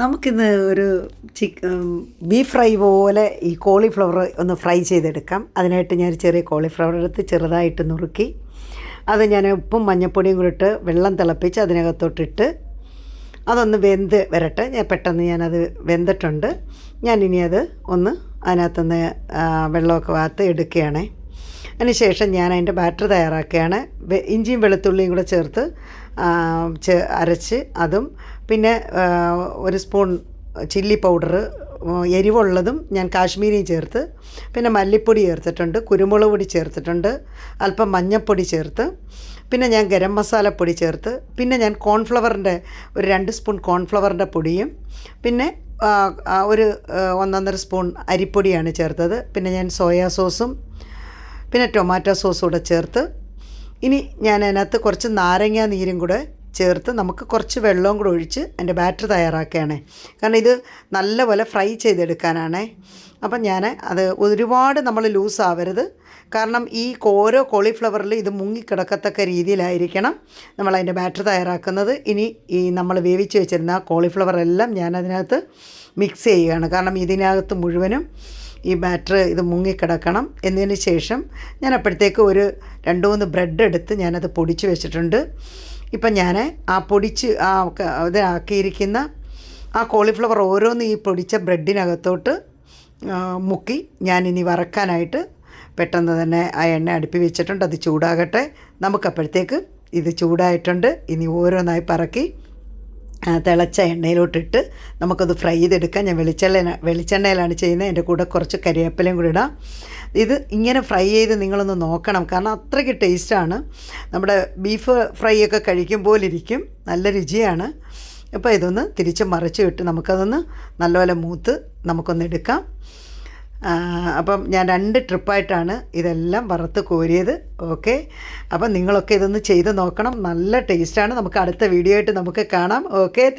നമുക്കിന്ന് ഒരു ചിക്ക് beef fry പോലെ ഈ കോളിഫ്ലവർ ഒന്ന് ഫ്രൈ ചെയ്തെടുക്കാം. അതിനായിട്ട് ഞാൻ ചെറിയ കോളിഫ്ലവർ എടുത്ത് ചെറുതായിട്ട് നുറുക്കി അത് ഞാൻ ഉപ്പും മഞ്ഞൾപ്പൊടിയും കൂടി ഇട്ട് വെള്ളം തിളപ്പിച്ച് അതിനകത്തോട്ടിട്ട് അതൊന്ന് വെന്ത് വരട്ടെ. ഞാൻ പെട്ടെന്ന് ഞാനത് വെന്തിട്ടുണ്ട്. ഇനി അത് ഒന്ന് അതിനകത്തുനിന്ന് വെള്ളമൊക്കെ വാർത്ത് എടുക്കുകയാണേ. അതിനുശേഷം ഞാൻ അതിന്റെ ബാറ്റർ തയ്യാറാക്കുകയാണ്. ഇഞ്ചിയും വെളുത്തുള്ളിയും കൂടെ ചേർത്ത് അരച്ച് അതും പിന്നെ ഒരു സ്പൂൺ ചില്ലി പൗഡർ എരിവുള്ളതും ഞാൻ കാശ്മീരിയും ചേർത്ത് പിന്നെ മല്ലിപ്പൊടി ചേർത്തിട്ടുണ്ട് കുരുമുളക് പൊടി ചേർത്തിട്ടുണ്ട് അല്പം മഞ്ഞൾപ്പൊടി ചേർത്ത് പിന്നെ ഞാൻ ഗരം മസാലപ്പൊടി ചേർത്ത് പിന്നെ ഞാൻ കോൺഫ്ലവറിന്റെ ഒരു രണ്ട് സ്പൂൺ കോൺഫ്ലവറിന്റെ പൊടിയും പിന്നെ ഒരു ഒന്നൊന്നര സ്പൂൺ അരിപ്പൊടിയാണ് ചേർത്തത് പിന്നെ ഞാൻ സോയാ സോസും പിന്നെ ടൊമാറ്റോ സോസും കൂടെ ചേർത്ത് ഇനി ഞാൻ അതിനകത്ത് കുറച്ച് നാരങ്ങ നീരും കൂടെ ചേർത്ത് നമുക്ക് കുറച്ച് വെള്ളവും കൂടെ ഒഴിച്ച് അതിന്റെ ബാറ്റർ തയ്യാറാക്കുകയാണ്. കാരണം ഇത് നല്ലപോലെ ഫ്രൈ ചെയ്തെടുക്കാനാണേ. അപ്പം ഞാൻ അത് ഒരുപാട് നമ്മൾ ലൂസ് ആവരുത്. കാരണം ഈ ഓരോ കോളിഫ്ലവറിൽ ഇത് മുങ്ങിക്കിടക്കത്തക്ക രീതിയിലായിരിക്കണം നമ്മൾ അതിന്റെ ബാറ്റർ തയ്യാറാക്കുന്നത്. ഇനി ഈ നമ്മൾ വേവിച്ച് വെച്ചിരുന്ന കോളിഫ്ലവർ എല്ലാം ഞാൻ അതിനകത്ത് മിക്സ് ചെയ്യുകയാണ്. കാരണം ഇതിനകത്ത് മുഴുവനും ഈ ബാറ്റർ ഇത് മുങ്ങിക്കിടക്കണം എന്നതിന് ശേഷം ഞാൻ അപ്പോഴത്തേക്ക് ഒരു രണ്ട് മൂന്ന് ബ്രെഡ് എടുത്ത് ഞാനത് പൊടിച്ച് വെച്ചിട്ടുണ്ട്. ഇപ്പം ഞാൻ ആ പൊടിച്ച് ആ ഇതാക്കിയിരിക്കുന്ന ആ കോളിഫ്ലവർ ഓരോന്ന് ഈ പൊടിച്ച ബ്രെഡിനകത്തോട്ട് മുക്കി ഞാനിനി വറക്കാനായിട്ട് പെട്ടെന്ന് തന്നെ ആ എണ്ണ അടുപ്പി വെച്ചിട്ടുണ്ട്. അത് ചൂടാകട്ടെ. നമുക്കപ്പോഴത്തേക്ക് ഇത് ചൂടായിട്ടുണ്ട്. ഇനി ഓരോന്നായി പറക്കി തിളച്ച എണ്ണയിലോട്ടിട്ട് നമുക്കത് ഫ്രൈ ചെയ്തെടുക്കാം. ഞാൻ വെളിച്ചെണ്ണ വെളിച്ചെണ്ണയിലാണ് ചെയ്യുന്നത്. എന്റെ കൂടെ കുറച്ച് കരിവേപ്പിലയും കൂടി ഇടാം. ഇത് ഇങ്ങനെ ഫ്രൈ ചെയ്ത് നിങ്ങളൊന്ന് നോക്കണം. കാരണം അത്രയ്ക്ക് ടേസ്റ്റാണ്. നമ്മുടെ ബീഫ് ഫ്രൈ ഒക്കെ കഴിക്കും പോലിരിക്കും നല്ല രുചിയാണ്. അപ്പോൾ ഇതൊന്ന് തിരിച്ച് മറിച്ച് വിട്ട് നമുക്കതൊന്ന് നല്ലപോലെ മൂത്ത് നമുക്കൊന്ന് എടുക്കാം. അപ്പം ഞാൻ രണ്ട് ട്രിപ്പായിട്ടാണ് ഇതെല്ലാം വറുത്ത് കോരിയത്. ഓക്കെ? അപ്പം നിങ്ങളൊക്കെ ഇതൊന്ന് ചെയ്ത് നോക്കണം. നല്ല ടേസ്റ്റാണ്. നമുക്ക് അടുത്ത വീഡിയോ ആയിട്ട് നമുക്ക് കാണാം. ഓക്കെ?